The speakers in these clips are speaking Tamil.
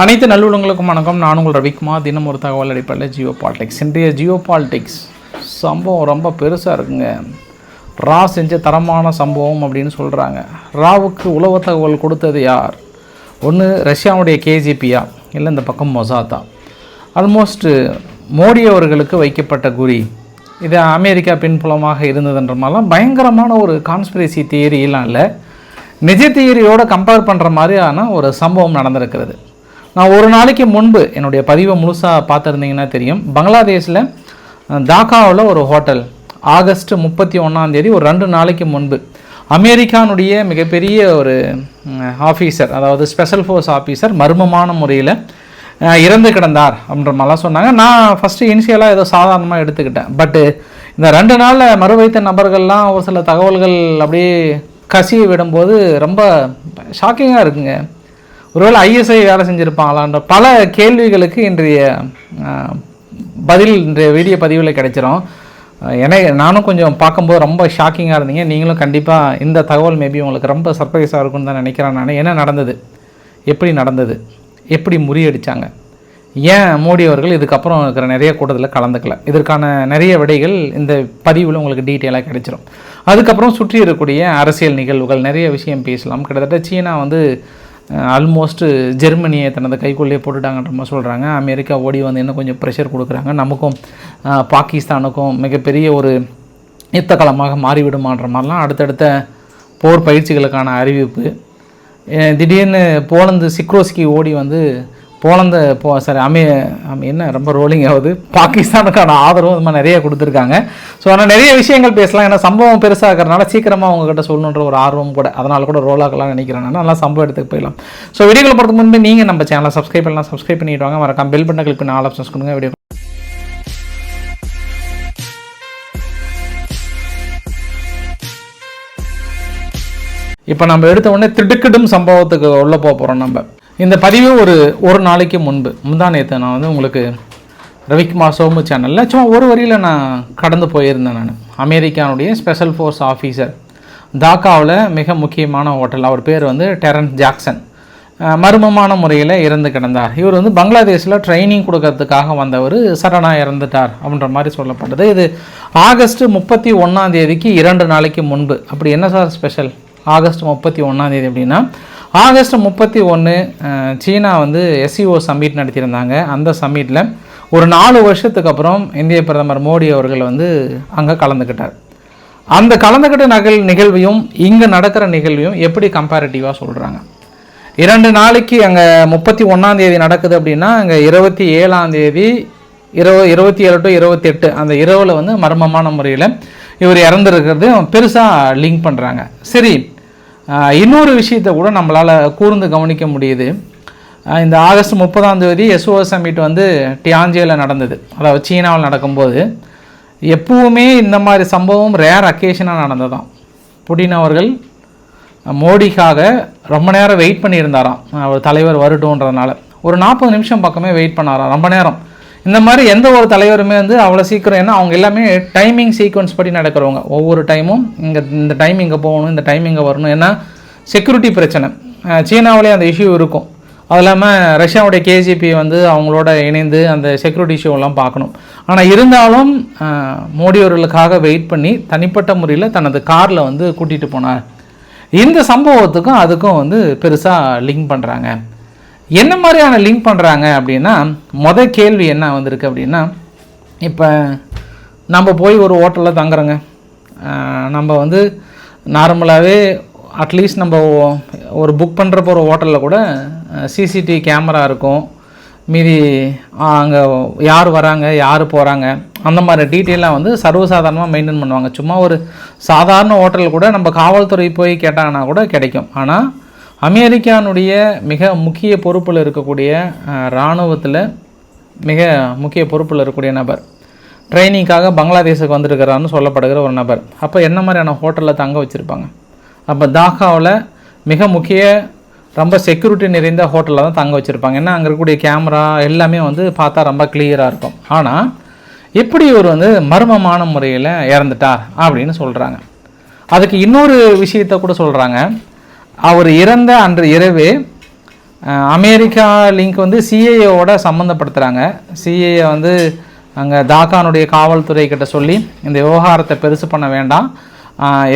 அனைத்து நல்லுள்ளங்களுக்கும் வணக்கம். நான் உங்கள் ரவிக்குமார். தினம் ஒரு தகவல் அடிப்படையில் ஜியோ பாலிடிக்ஸ். இன்றைய ஜியோ பாலிடிக்ஸ் சம்பவம் ரொம்ப பெருசாக இருக்குங்க. ரா செஞ்ச தரமான சம்பவம் அப்படின்னு சொல்கிறாங்க ராவுக்கு உளவு தகவல் கொடுத்தது யார்? ஒன்று ரஷ்யாவுடைய கேஜிபியா இல்லை இந்த பக்கம் மொசாத்தா? ஆல்மோஸ்ட்டு மோடி அவர்களுக்கு வைக்கப்பட்ட குறி. இது அமெரிக்கா பின்புலமாக இருந்ததுன்ற மாதிரிலாம் பயங்கரமான ஒரு கான்ஸ்பிரசி தியரியெலாம் இல்லை. நிஜ தியரியோடு கம்பேர் பண்ணுற மாதிரியான ஒரு சம்பவம் நடந்திருக்கிறது. நான் ஒரு நாளைக்கு முன்பு என்னுடைய பதிவை முழுசாக பார்த்துருந்தீங்கன்னா தெரியும். பங்களாதேஷில் தாக்காவில் ஒரு ஹோட்டல். ஆகஸ்ட் முப்பத்தி ஒன்றாந்தேதி ஒரு ரெண்டு நாளைக்கு முன்பு. அமெரிக்கானுடைய மிகப்பெரிய ஒரு ஆஃபீஸர் அதாவது ஸ்பெஷல் ஃபோர்ஸ் ஆஃபீஸர் மர்மமான முறையில் இறந்து கிடந்தார் அப்படின்ற மாதிரிலாம் சொன்னாங்க. நான் ஃபஸ்ட்டு இனிஷியலாக ஏதோ சாதாரணமாக எடுத்துக்கிட்டேன். பட்டு இந்த ரெண்டு நாளில் மறுவைத்த நபர்கள்லாம் ஒரு சில தகவல்கள் அப்படியே கசிய விடும்போது ரொம்ப ஷாக்கிங்காக இருக்குங்க. ஒருவேளை ஐஎஸ்ஐ வேலை செஞ்சுருப்பாங்களான்ற பல கேள்விகளுக்கு இன்றைய பதில் இன்றைய வீடியோ பதிவில் கிடைச்சிரும். என நானும் கொஞ்சம் பார்க்கும்போது ரொம்ப ஷாக்கிங்காக இருந்தீங்க. நீங்களும் கண்டிப்பாக இந்த தகவல் மேபி உங்களுக்கு ரொம்ப சர்ப்ரைஸாக இருக்கும்னு தான் நினைக்கிறேன் நான். என்ன நடந்தது? எப்படி நடந்தது? எப்படி முறியடிச்சாங்க? ஏன் மோடி அவர்கள் இதுக்கப்புறம் இருக்கிற நிறைய கூட்டத்தில் கலந்துக்கல? இதற்கான நிறைய விடைகள் இந்த பதிவில் உங்களுக்கு டீட்டெயிலாக கிடைச்சிரும். அதுக்கப்புறம் சுற்றி இருக்கக்கூடிய அரசியல் நிகழ்வுகள் நிறைய விஷயம் பேசலாம். கிட்டத்தட்ட சீனா வந்து ஆல்மோஸ்ட் ஜெர்மனியை தனது கைக்குள்ளேயே போட்டுட்டாங்கன்ற மாதிரி சொல்கிறாங்க அமெரிக்கா ஓடி வந்து இன்னும் கொஞ்சம் ப்ரெஷர் கொடுக்குறாங்க. நமக்கும் பாகிஸ்தானுக்கும் மிகப்பெரிய ஒரு யுத்தகலமாக மாறிவிடுமான்ற மாதிரிலாம் அடுத்தடுத்த போர் பயிற்சிகளுக்கான அறிவிப்பு. திடீர்னு போலந்து சிக்ரோஸ்கி ஓடி வந்து போலந்த போ சாரி அமே அமே- என்ன ரொம்ப ரோலிங் ஆகுது. பாகிஸ்தானுக்கான ஆதரவும் இது மாதிரி நிறைய கொடுத்துருக்காங்க. ஸோ ஆனால் நிறைய விஷயங்கள் பேசலாம். ஏன்னா சம்பவம் பெருசாக இருக்கிறனால சீக்கிரமாக உங்ககிட்ட சொல்லணுன்ற ஒரு ஆர்வம் கூட அதனால் கூட ரோல் நினைக்கிறேன் நான். நல்லா சம்பவம் எடுத்துக்கு போயிடலாம். ஸோ வீடியோவில் போகிறதுக்கு முன்பு நீங்கள் நம்ம சேனலை சப்ஸ்கிரைப் பண்ணலாம். சப்ஸ்கிரைப் பண்ணிட்டு வாங்க. மறக்காம பெல் பட்டன் கிளிக் பண்ணி ஆல் ஆப்ஷன்ஸ் கொடுங்க. வீடியோ இப்போ நம்ம எடுத்த உடனே திடுக்கிடும் சம்பவத்துக்கு உள்ளே போக போகிறோம் நம்ம. இந்த பதிவு ஒரு ஒரு நாளைக்கு முன்பு. முந்தா நேற்று நான் வந்து உங்களுக்கு ரவிக்குமார் சோமு சேனலில் சும்மா ஒரு வரியில் நான் கடந்து போயிருந்தேன் நான். அமெரிக்கானுடைய ஸ்பெஷல் ஃபோர்ஸ் ஆஃபீஸர். தாக்காவில் மிக முக்கியமான ஹோட்டல். அவர் பேர் வந்து டெரன்ஸ் ஜாக்சன். மர்மமான முறையில் இறந்து கிடந்தார். இவர் வந்து பங்களாதேஷில் ட்ரைனிங் கொடுக்கறதுக்காக வந்தவர். சரணா இறந்துட்டார் அப்படின்ற மாதிரி சொல்லப்பட்டது. இது ஆகஸ்ட் முப்பத்தி ஒன்றாந்தேதிக்கு இரண்டு நாளைக்கு முன்பு. அப்படி என்ன சார் ஸ்பெஷல்? ஆகஸ்ட் முப்பத்தி ஒன்றாந்தேதி அப்படின்னா ஆகஸ்ட் முப்பத்தி ஒன்று சீனா வந்து எஸ்சிஓ சம்மிட் நடத்தியிருந்தாங்க. அந்த சம்மிட்டில் ஒரு நாலு வருஷத்துக்கு அப்புறம் இந்திய பிரதமர் மோடி அவர்கள் வந்து அங்கே கலந்துக்கிட்டார். அந்த கலந்துக்கிட்ட நகல் நிகழ்வையும் இங்கே நடக்கிற நிகழ்வையும் எப்படி கம்பேரிட்டிவாக சொல்கிறாங்க இரண்டு நாளைக்கு அங்கே முப்பத்தி ஒன்றாம் தேதி நடக்குது அப்படின்னா அங்கே இருபத்தி ஏழாம் தேதி இருபத்தி ஏழு டு இருபத்தி எட்டு அந்த இரவில் வந்து மர்மமான முறையில் இவர் இறந்துருக்கிறது பெருசாக லிங்க் பண்ணுறாங்க சரி இன்னொரு விஷயத்தை கூட நம்மளால் கூர்ந்து கவனிக்க முடியுது. இந்த ஆகஸ்ட் முப்பதாம் தேதி எஸ்ஓ சமிட் வந்து டியாஞ்சியில் நடந்தது. அதாவது சீனாவில் நடக்கும்போது. எப்பவுமே இந்த மாதிரி சம்பவம் ரேர் அக்கேஷனாக நடந்ததாம். புடின் அவர்கள் மோடிக்காக ரொம்ப நேரம் வெயிட் பண்ணியிருந்தாராம். அவர் தலைவர் வரட்டும்ன்றதுனால. ஒரு நாற்பது நிமிஷம் பக்கமே வெயிட் பண்ணாராம். ரொம்ப நேரம். இந்த மாதிரி எந்த ஒரு தலைவருமே வந்து அவ்வளோ சீக்கிரம் ஏன்னா அவங்க எல்லாமே டைமிங் சீக்வன்ஸ் படி நடக்கிறவங்க. ஒவ்வொரு டைமும் இங்கே இந்த டைம் இங்கே போகணும் இந்த டைம் இங்கே வரணும். ஏன்னா செக்யூரிட்டி பிரச்சனை. சீனாவிலே அந்த இஷ்யூ இருக்கும். அது இல்லாமல் ரஷ்யாவுடைய கேஜிபி வந்து அவங்களோட இணைந்து அந்த செக்யூரிட்டி இஷ்யூவெல்லாம் பார்க்கணும். ஆனால் இருந்தாலும் மோடியவர்களுக்காக வெயிட் பண்ணி தனிப்பட்ட முறையில் தனது காரில் வந்து கூட்டிகிட்டு போனார். இந்த சம்பவத்துக்கும் அதுக்கும் வந்து பெருசாக லிங்க் பண்ணுறாங்க என்ன மாதிரியான லிங்க் பண்ணுறாங்க அப்படின்னா மொதல் கேள்வி என்ன வந்திருக்கு அப்படின்னா இப்போ நம்ம போய் ஒரு ஹோட்டலில் தங்குறோங்க. நம்ம வந்து நார்மலாகவே அட்லீஸ்ட் நம்ம ஒரு புக் பண்ணுறப்போ ஒரு ஹோட்டலில் கூட சிசிடிவி கேமரா இருக்கும். மீதி அங்கே யார் வராங்க யார் போகிறாங்க அந்த மாதிரி டீட்டெயிலாக வந்து சர்வசாதாரணமாக மெயின்டைன் பண்ணுவாங்க. சும்மா ஒரு சாதாரண ஹோட்டல் கூட நம்ம காவல்துறை போய் கேட்டாங்கன்னா கூட கிடைக்கும். ஆனால் அமெரிக்கானுடைய மிக முக்கிய பொறுப்பில் இருக்கக்கூடிய இராணுவத்தில் மிக முக்கிய பொறுப்பில் இருக்கக்கூடிய நபர். ட்ரைனிங்காக பங்களாதேஷுக்கு வந்திருக்கிறான்னு சொல்லப்படுகிற ஒரு நபர். அப்போ என்ன மாதிரியான ஹோட்டலில் தங்க வச்சுருப்பாங்க? அப்போ தாக்காவில் மிக முக்கிய ரொம்ப செக்யூரிட்டி நிறைந்த ஹோட்டலில் தான் தங்க வச்சுருப்பாங்க. ஏன்னா அங்கே இருக்கக்கூடிய கேமரா எல்லாமே வந்து பார்த்தா ரொம்ப கிளியராக இருக்கும். ஆனால் எப்படி இவர் வந்து மர்மமான முறையில் இறந்துட்டார் அப்படின்னு சொல்கிறாங்க அதுக்கு இன்னொரு விஷயத்த கூட சொல்கிறாங்க அவர் இறந்த அன்று இரவு அமெரிக்கா லிங்க் வந்து சிஏஏவோட சம்மந்தப்படுத்துகிறாங்க சிஏஏ வந்து அங்கே தாக்கானுடைய காவல்துறை கிட்ட சொல்லி இந்த விவகாரத்தை பெருசு பண்ண வேண்டாம்.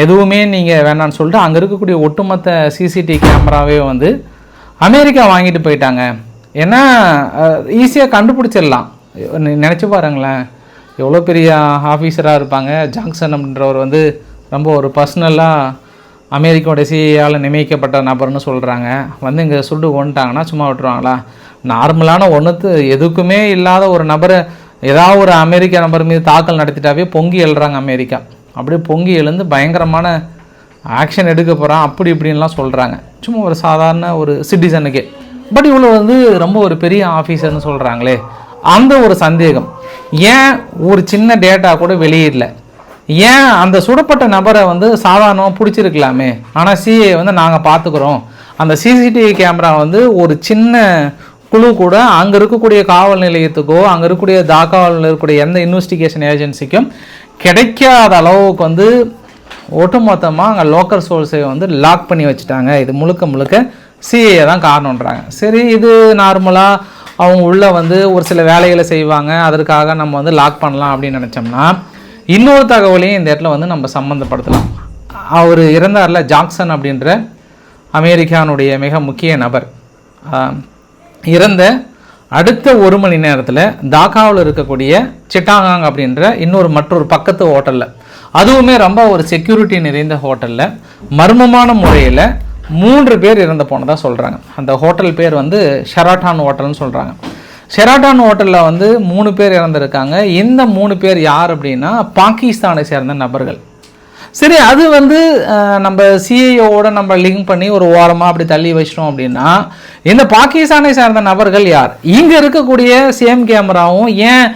எதுவுமே நீங்கள் வேண்டாம்னு சொல்லிட்டு அங்கே இருக்கக்கூடிய ஒட்டுமொத்த சிசிடிவி கேமராவே வந்து அமெரிக்கா வாங்கிட்டு போயிட்டாங்க. ஏன்னா ஈஸியாக கண்டுபிடிச்சிடலாம். நினச்சி பாருங்களேன். எவ்வளோ பெரிய ஆஃபீஸராக இருப்பாங்க. ஜாங்சன் அப்படின்றவர் வந்து ரொம்ப ஒரு பர்சனலாக அமெரிக்காவோட சிஐயால் நியமிக்கப்பட்ட நபர்னு சொல்கிறாங்க வந்து இங்கே சுட்டு கொண்டுட்டாங்கன்னா சும்மா விட்டுருவாங்களா? நார்மலான ஒன்றுத்து எதுக்குமே இல்லாத ஒரு நபரை ஏதாவது ஒரு அமெரிக்க நபர் மீது தாக்கல் நடத்திட்டாவே பொங்கி எழுறாங்க அமெரிக்கா. அப்படியே பொங்கி எழுந்து பயங்கரமான ஆக்ஷன் எடுக்க போகிறான் அப்படி இப்படின்லாம் சொல்கிறாங்க சும்மா ஒரு சாதாரண ஒரு சிட்டிசனுக்கே பட் இவ்வளோ வந்து ரொம்ப ஒரு பெரிய ஆஃபீஸர்னு சொல்கிறாங்களே அந்த ஒரு சந்தேகம். ஏன் ஒரு சின்ன டேட்டா கூட வெளியிடல? ஏன் அந்த சுடப்பட்ட நபரை வந்து சாதாரணமாக பிடிச்சிருக்கலாமே? ஆனால் சிஏ வந்து நாங்கள் பார்த்துக்குறோம் அந்த சிசிடிவி கேமரா வந்து ஒரு சின்ன குழு கூட அங்கே இருக்கக்கூடிய காவல் நிலையத்துக்கோ அங்கே இருக்கக்கூடிய தாக்காவில் இருக்கக்கூடிய எந்த இன்வெஸ்டிகேஷன் ஏஜென்சிக்கும் கிடைக்காத அளவுக்கு வந்து ஒட்டுமொத்தமாக அங்கே லோக்கல் சோர்ஸை வந்து லாக் பண்ணி வச்சுட்டாங்க. இது முழுக்க முழுக்க சிஏ தான் காரணன்றாங்க சரி இது நார்மலாக அவங்க உள்ளே வந்து ஒரு சில வேலைகளை செய்வாங்க. அதற்காக நம்ம வந்து லாக் பண்ணலாம் அப்படின்னு நினச்சோம்னா இன்னொரு தகவலையும் இந்த இடத்துல வந்து நம்ம சம்மந்தப்படுத்தலாம் அவர் இறந்தார்ல ஜாக்சன் அப்படின்ற அமெரிக்கானுடைய மிக முக்கிய நபர். இறந்த அடுத்த ஒரு மணி நேரத்தில் தாக்காவில் இருக்கக்கூடிய சிட்டாகாங் அப்படின்ற இன்னொரு மற்றொரு பக்கத்து ஹோட்டலில். அதுவுமே ரொம்ப ஒரு செக்யூரிட்டி நிறைந்த ஹோட்டலில். மர்மமான முறையில் மூன்று பேர் இறந்து போனதாக சொல்கிறாங்க அந்த ஹோட்டல் பேர் வந்து ஷெராட்டான் ஹோட்டல்னு சொல்கிறாங்க ஷெராட்டான் ஹோட்டலில் வந்து மூணு பேர் இறந்துருக்காங்க. இந்த மூணு பேர் யார் அப்படின்னா பாகிஸ்தானை சேர்ந்த நபர்கள். சரி அது வந்து நம்ம சிஐஓட நம்ம லிங்க் பண்ணி ஒரு ஓரமாக அப்படி தள்ளி வச்சிட்டோம் அப்படின்னா இந்த பாகிஸ்தானை சேர்ந்த நபர்கள் யார்? இங்கே இருக்கக்கூடிய சேம் கேமராவும் ஏன்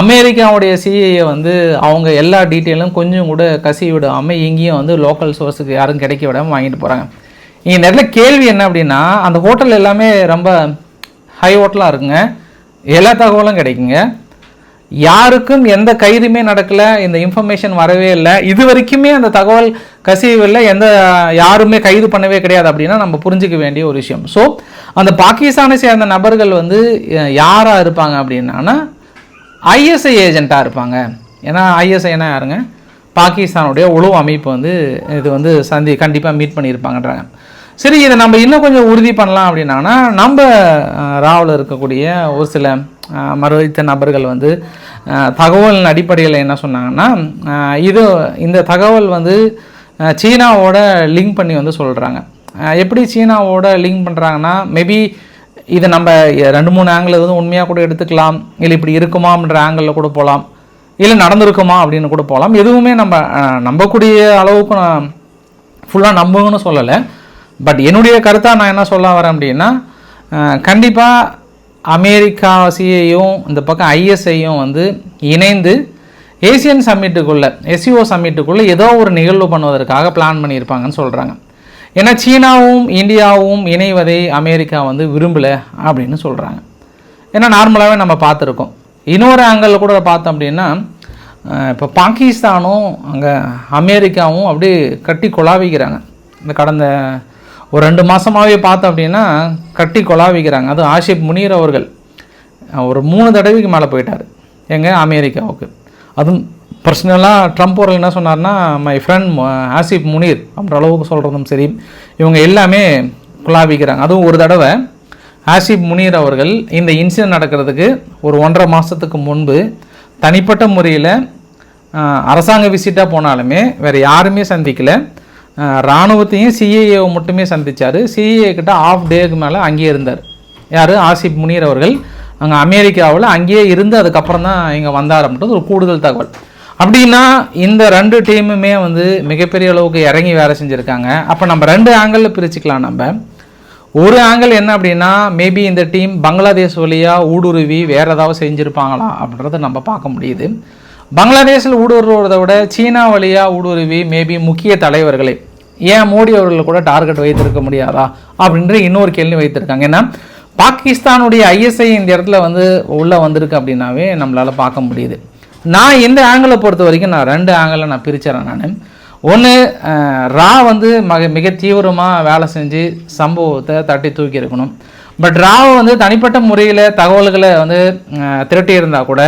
அமெரிக்காவுடைய சிஐஏ வந்து அவங்க எல்லா டீட்டெயிலும் கொஞ்சம் கூட கசி விடாமல் இங்கேயும் வந்து லோக்கல் சோர்ஸுக்கு யாரும் கிடைக்க விடாமல் வாங்கிட்டு போகிறாங்க இங்கே நேரத்தில் கேள்வி என்ன அப்படின்னா அந்த ஹோட்டல் எல்லாமே ரொம்ப ஹை ஹோட்டலாக இருக்குங்க. எல்லா தகவலும் கிடைக்குங்க. யாருக்கும் எந்த கைதுமே நடக்கல இந்த இன்ஃபர்மேஷன் வரவே இல்லை. இது வரைக்குமே அந்த தகவல் கசியவில்லை எந்த யாருமே கைது பண்ணவே கிடையாது அப்படின்னா நம்ம புரிஞ்சுக்க வேண்டிய ஒரு விஷயம். ஸோ அந்த பாகிஸ்தானை சேர்ந்த நபர்கள் வந்து யாராக இருப்பாங்க அப்படின்னா ஐஎஸ்ஐ ஏஜென்ட்டாக இருப்பாங்க. ஏன்னா ஐஎஸ்ஐனா யாருங்க? பாகிஸ்தானுடைய உளவு அமைப்பு வந்து இது வந்து சந்தி கண்டிப்பாக மீட் பண்ணியிருப்பாங்கன்றாங்க. சரி இதை நம்ம இன்னும் கொஞ்சம் உறுதி பண்ணலாம் அப்படின்னா நம்ம ராவில் இருக்கக்கூடிய ஒரு சில மறுவைத்த நபர்கள் வந்து தகவலின் அடிப்படையில் என்ன சொன்னாங்கன்னா இது இந்த தகவல் வந்து சீனாவோட லிங்க் பண்ணி வந்து சொல்கிறாங்க எப்படி சீனாவோட லிங்க் பண்ணுறாங்கன்னா மேபி இதை நம்ம ரெண்டு மூணு ஆங்கிள் வந்து உண்மையாக கூட எடுத்துக்கலாம் இல்லை இப்படி இருக்குமான்ற ஆங்கிளில் கூட போகலாம் இல்லை நடந்திருக்குமா அப்படின்னு கூட போகலாம் எதுவுமே நம்ம நம்பக்கூடிய அளவுக்கு நான் ஃபுல்லாக நம்புங்கன்னு சொல்லலை. பட் என்னுடைய கருத்தாக நான் என்ன சொல்ல வரேன் அப்படின்னா கண்டிப்பாக அமெரிக்கா சிஐயும் இந்த பக்கம் ஐஎஸ்ஐயும் வந்து இணைந்து ஏசியன் சம்மிட்டுக்குள்ளே எஸ்சிஓ சம்மிட்டுக்குள்ளே ஏதோ ஒரு நிகழ்வு பண்ணுவதற்காக பிளான் பண்ணியிருப்பாங்கன்னு சொல்கிறாங்க ஏன்னா சீனாவும் இந்தியாவும் இணைவதை அமெரிக்கா வந்து விரும்பலை அப்படின்னு சொல்கிறாங்க ஏன்னா நார்மலாகவே நம்ம பார்த்துருக்கோம். இன்னொரு ஆங்கிளில் கூட பார்த்தோம் அப்படின்னா இப்போ பாகிஸ்தானும் அங்கே அமெரிக்காவும் அப்படியே கட்டி குழாவிக்கிறாங்க. இந்த கடந்த ஒரு ரெண்டு மாதமாகவே பார்த்தோம் அப்படின்னா கட்டி கொலாவிக்கிறாங்க அதுவும் ஆஷிப் முனீர் அவர்கள். ஒரு மூணு தடவைக்கு மேலே போயிட்டார். எங்கள் அமெரிக்காவுக்கு. அதுவும் பர்சனலாக ட்ரம்ப் அவர்கள் என்ன சொன்னார்னா மை ஃப்ரெண்ட் ஆசிப் முனீர் அப்படின்ற அளவுக்கு சொல்கிறதும் சரி. இவங்க எல்லாமே குழாவிக்கிறாங்க அதுவும் ஒரு தடவை ஆசிப் முனீர் அவர்கள் இந்த இன்சிடென்ட் நடக்கிறதுக்கு ஒரு ஒன்றரை மாதத்துக்கு முன்பு தனிப்பட்ட முறையில் அரசாங்க விசிட்டாக போனாலுமே வேறு யாருமே சந்திக்கல. இராணுவத்தையும் சிஏஏவை மட்டுமே சந்திச்சார். சிஏஏ கிட்ட ஆஃப் டேக்கு மேலே அங்கேயே இருந்தார். யார்? ஆசிப் முனீர் அவர்கள். அங்கே அமெரிக்காவில் அங்கேயே இருந்து அதுக்கப்புறம் தான் இங்கே வந்தார் அப்படின்றது ஒரு கூடுதல் தகவல். அப்படின்னா இந்த ரெண்டு டீமுமே வந்து மிகப்பெரிய அளவுக்கு இறங்கி வேலை செஞ்சுருக்காங்க. அப்போ நம்ம ரெண்டு ஆங்கிளில் பிரிச்சுக்கலாம் நம்ம. ஒரு ஆங்கிள் என்ன அப்படின்னா மேபி இந்த டீம் பங்களாதேஷ் வழியாக ஊடுருவி வேறு ஏதாவது செஞ்சுருப்பாங்களா அப்படின்றத நம்ம பார்க்க முடியுது. பங்களாதேஷில் ஊடுருவதை விட சீனா வழியாக ஊடுருவி மேபி முக்கிய தலைவர்களை ஏன் மோடி அவர்கள் கூட டார்கெட் வைத்திருக்க முடியாதா? அப்படின்ற இன்னொரு கேள்வி வைத்திருக்காங்க. ஏன்னா பாகிஸ்தானுடைய ஐஎஸ்ஐ இந்த இடத்துல வந்து உள்ளே வந்திருக்கு அப்படின்னாவே நம்மளால் பார்க்க முடியுது. நான் இந்த ஆங்கிளை பொறுத்த வரைக்கும் நான் ரெண்டு ஆங்கிளை நான் பிரிச்சிடறேன் நான். ஒன்று ரா வந்து மக மிக தீவிரமாக வேலை செஞ்சு சம்பவத்தை தட்டி தூக்கி இருக்கணும் பட் ராவை வந்து தனிப்பட்ட முறையில் தகவல்களை வந்து திரட்டி இருந்தால் கூட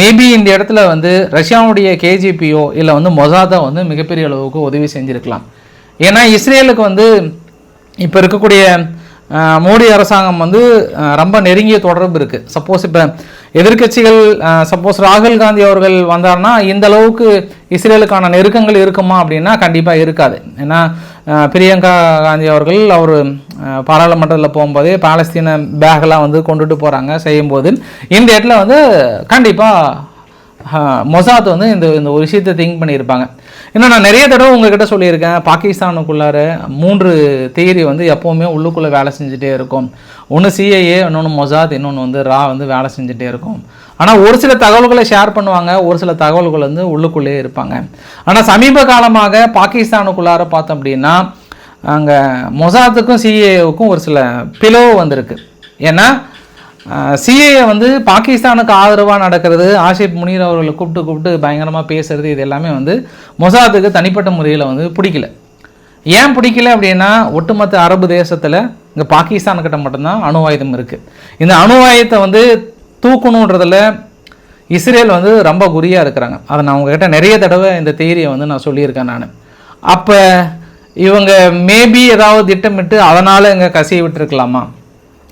மேபி இந்த இடத்துல வந்து ரஷ்யாவுடைய கேஜிபியோ இல்லை வந்து மொசாதோ வந்து மிகப்பெரிய அளவுக்கு உதவி செஞ்சுருக்கலாம். ஏன்னா இஸ்ரேலுக்கு வந்து இப்போ இருக்கக்கூடிய மோடி அரசாங்கம் வந்து ரொம்ப நெருங்கிய தொடர்பு இருக்குது சப்போஸ் இப்போ எதிர்க்கட்சிகள் சப்போஸ் ராகுல் காந்தி அவர்கள் வந்தார்னா இந்த அளவுக்கு இஸ்ரேலுக்கான நெருக்கங்கள் இருக்குமா அப்படின்னா கண்டிப்பாக இருக்காது. ஏன்னா பிரியங்கா காந்தி அவர்கள் அவர் பாராளுமன்றத்தில் போகும்போதே பாலஸ்தீன பேக்கெல்லாம் வந்து கொண்டுட்டு போகிறாங்க செய்யும்போது. இந்த இடத்துல வந்து கண்டிப்பாக மொசாத் வந்து இந்த இந்த ஒரு விஷயத்தை திங்க் பண்ணியிருப்பாங்க. ஏன்னா நான் நிறைய தடவை உங்ககிட்ட சொல்லியிருக்கேன் பாகிஸ்தானுக்குள்ளார மூன்று தியரி வந்து எப்போவுமே உள்ளுக்குள்ளே வேலை செஞ்சுட்டே இருக்கும். ஒன்று சிஐஏ இன்னொன்று மொசாத் இன்னொன்று வந்து ரா வந்து வேலை செஞ்சுட்டே இருக்கும். ஆனால் ஒரு சில தகவல்களை ஷேர் பண்ணுவாங்க ஒரு சில தகவல்கள் வந்து உள்ளுக்குள்ளேயே இருப்பாங்க. ஆனால் சமீப காலமாக பாகிஸ்தானுக்குள்ளார பார்த்தோம் அப்படின்னா அங்கே மொசாத்துக்கும் சிஏவுக்கும் ஒரு சில பிளவு வந்திருக்கு. ஏன்னா சிஏஏ வந்து பாகிஸ்தானுக்கு ஆதரவாக நடக்கிறது. ஆஷிப் முனீர் அவர்களை கூப்பிட்டு கூப்பிட்டு பயங்கரமாக பேசுறது இது எல்லாமே வந்து மொசாத்துக்கு தனிப்பட்ட முறையில் வந்து பிடிக்கல. ஏன் பிடிக்கல அப்படின்னா ஒட்டுமொத்த அரபு தேசத்தில் இங்கே பாகிஸ்தான்கிட்ட மட்டும்தான் அணு ஆயுதம் இருக்குது இந்த அணு ஆயுதத்தை வந்து தூக்கணுன்றதில் இஸ்ரேல் வந்து ரொம்ப குறியாக இருக்கிறாங்க. அதை நான் உங்ககிட்ட நிறைய தடவை இந்த தேரியை வந்து நான் சொல்லியிருக்கேன் நான். அப்போ இவங்க மேபி ஏதாவது திட்டமிட்டு அதனால் இங்கே கசிய விட்டுருக்கலாமா?